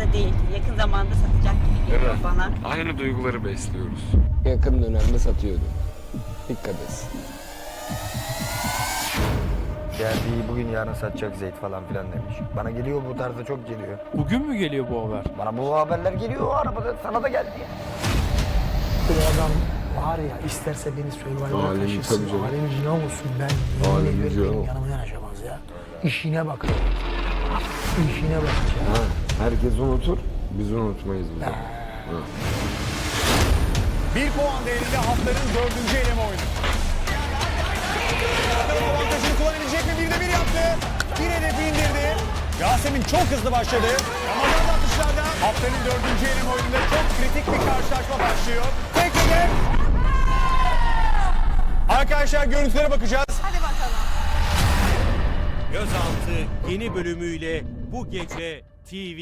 da değil. Yakın zamanda satacak gibi geliyor Evet. bana. Aynı duyguları besliyoruz. Yakın dönemde satıyordu. Dikkat et. Geldiği bugün yarın satacak zeyt falan filan demiş. Bana geliyor bu tarzda çok geliyor. Bugün mü geliyor bu haber? Bana bu haberler geliyor o arabada sana da geldi. Bu adam var ya isterse beni Survivor'a canım. Alem cina olsun ben. Alem cina. benim yanıma yanaşamaz ya. İşine bakıyor. İşine bakacak. Ha, herkes unutur, biz unutmayız bu zaman. Ha. Bir puan değerinde haftanın dördüncü eleme oyunu. Bakalım avantajını kullanabilecek mi? Bir de bir yaptı. Bir hedefi indirdi. Yasemin çok hızlı başladı. Ramazan da atışlarda haftanın dördüncü eleme oyununda çok kritik bir karşılaşma başlıyor. Tek hedef. Arkadaşlar görüntülere bakacağız. Gözaltı yeni bölümüyle bu gece TV